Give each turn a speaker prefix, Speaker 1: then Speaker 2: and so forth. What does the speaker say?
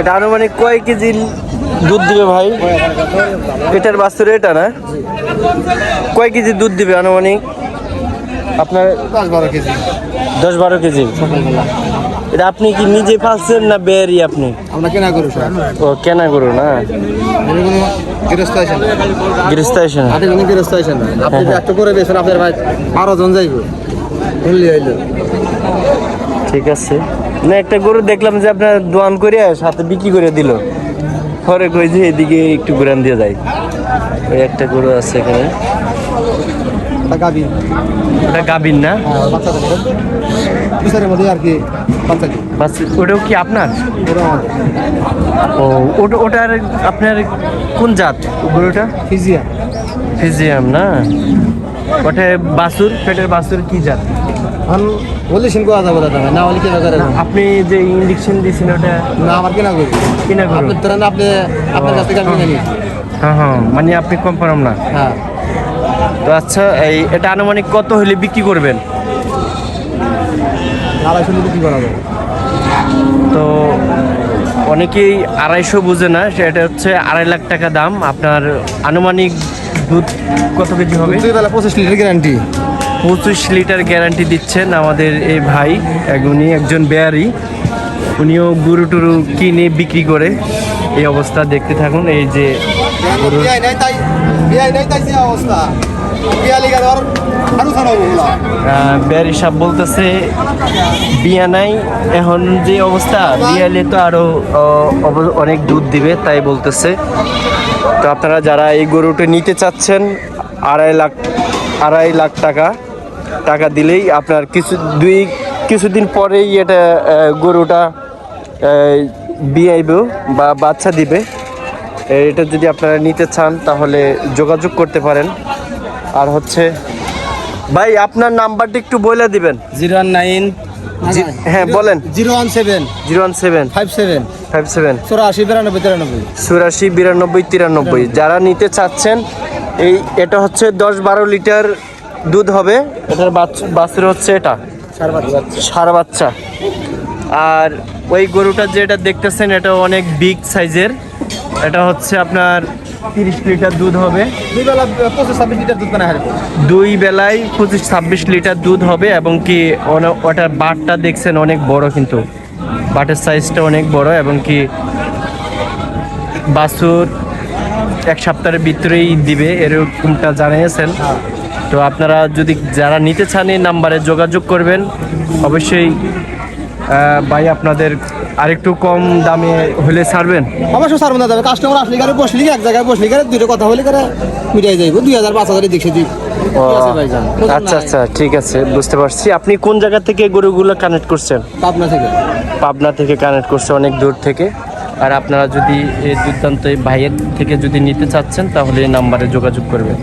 Speaker 1: এটা আনুমানিক কয় কেজি দুধ দিবে ভাই? এটার বাস্তুরে এটা না? কয় কেজি দুধ দিবে আনুমানিক? আপনার
Speaker 2: দশ বারো কেজি।
Speaker 1: দশ বারো কেজি। এটা আপনি কি নিজে পাচ্ছেন না বেয়ারি আপনি?
Speaker 2: আমরা কেনা করি
Speaker 1: ও কেনা করো না?
Speaker 2: কোনো কোনো গৃহস্থ আসেন
Speaker 1: গৃহস্থ
Speaker 2: কোনো আসেন আপনি যে একটা করে বেছেন আপনার ভাই বারো জন যাইব।
Speaker 1: ঠিক আছে। না একটা গরু দেখলাম যে আপনার দোয়ান করে সাথে বিক্রি করে দিল। পরে কই যে এদিকে একটু ঘুরান দিয়ে যায় ওই একটা গরু আছে এখানে। ওটা গাবিন না?
Speaker 2: হ্যাঁ
Speaker 1: ওটাও কি আপনার? ও ওটা ওটার আপনার কোন জাত গরুটা?
Speaker 2: ফিজিয়া।
Speaker 1: ফিজিয়াম না? ওটা বাসুর পেটের বাসুর কি জাত?
Speaker 2: সিন কোয়া যাব দাদা না হলে কেনা করে
Speaker 1: আপনি যে ইঞ্জেকশন দিয়েছেন ওটা
Speaker 2: না আমার কেনা করি
Speaker 1: কিনা গরু
Speaker 2: আপনার তোরা না আপনি আপনার কাছ থেকে আমি কিনে
Speaker 1: হ্যাঁ হ্যাঁ মানে আপনি কম পারাম না?
Speaker 2: হ্যাঁ।
Speaker 1: তো আচ্ছা এই এটা আনুমানিক কত হলে বিক্রি করবেন?
Speaker 2: আড়াইশো কি করা যাবে।
Speaker 1: তো অনেকেই আড়াইশো বুঝে না সেটা হচ্ছে আড়াই লাখ টাকা দাম। আপনার আনুমানিক দুধ কত কেজি হবে?
Speaker 2: দুই বেলা পঁচিশ লিটার গ্যারান্টি
Speaker 1: পঁচিশ লিটার গ্যারান্টি দিচ্ছেন আমাদের এই ভাই উনি একজন বেয়ারি। উনিও গরু টুরু কিনে বিক্রি করে এই অবস্থা দেখতে থাকুন এই যে গরুর বেয়ারি সাহেব বলতেছে বিয়া নাই এখন যে অবস্থা বিয়ালে তো আরও আহ, অব- অনেক দুধ দিবে তাই বলতেছে। তো আপনারা যারা এই গরুটা নিতে চাচ্ছেন আড়াই লাখ আড়াই লাখ টাকা টাকা দিলেই আপনার কিছু দুই কিছুদিন পরেই এটা গরুটা বিয়াইব বা বাচ্চা দিবে। এটা যদি আপনারা নিতে চান তাহলে যোগাযোগ করতে পারেন। আর হচ্ছে ভাই আপনার নাম্বারটা একটু বলে দিবেন।
Speaker 3: জিরো ওয়ান নাইন
Speaker 1: হ্যাঁ বলেন।
Speaker 2: Zero one seven.
Speaker 1: Zero one seven.
Speaker 2: Five seven.
Speaker 1: Five seven.
Speaker 2: চৌরাশি বিরানব্বই তিরানব্বই।
Speaker 1: চুরাশি বিরানব্বই তিরানব্বই। যারা নিতে চাচ্ছেন এই এটা হচ্ছে দশ বারো লিটার দুধ হবে। এটার বাছুর হচ্ছে এটা। সার বাচ্চা। আর ওই গরুটা যেটা দেখতেছেন এটা অনেক বিগ সাইজের এটা হচ্ছে আপনার তিরিশ লিটার দুধ হবে।
Speaker 2: দুই বেলা পঁচিশ ছাব্বিশ লিটার দুধ
Speaker 1: দুই বেলায় পঁচিশ ছাব্বিশ লিটার দুধ হবে এবং কি ওটার বাটটা দেখছেন অনেক বড় কিন্তু। বাটের সাইজটা অনেক বড় এবং কি বাছুর এক সপ্তাহের ভিতরেই দিবে এরকমটা জানিয়েছেন। তো আপনারা যদি যারা নিতে চান এই নাম্বারে যোগাযোগ করবেন। অবশ্যই ভাই আপনাদের আরেকটু কম দামে হলে ছাড়বেন?
Speaker 2: অবশ্য সার মধ্যে যাবে কাস্টমার আসলে গাড়ি বসলি এক জায়গায় বসলি গাড়ি দুটো কথা হলে করে মিটাই যাইব। দুই হাজার পাঁচ হাজার দেখছে দিই
Speaker 1: আচ্ছা আচ্ছা ঠিক আছে বুঝতে পারছি। আপনি কোন জায়গা থেকে গরুগুলো কানেক্ট করছেন?
Speaker 2: পাবনা থেকে।
Speaker 1: পাবনা থেকে কানেক্ট করছে অনেক দূর থেকে। আর আপনারা যদি এই দুর্দান্ত ভাইয়ের থেকে যদি নিতে চাচ্ছেন তাহলে এই নাম্বারে যোগাযোগ করবেন।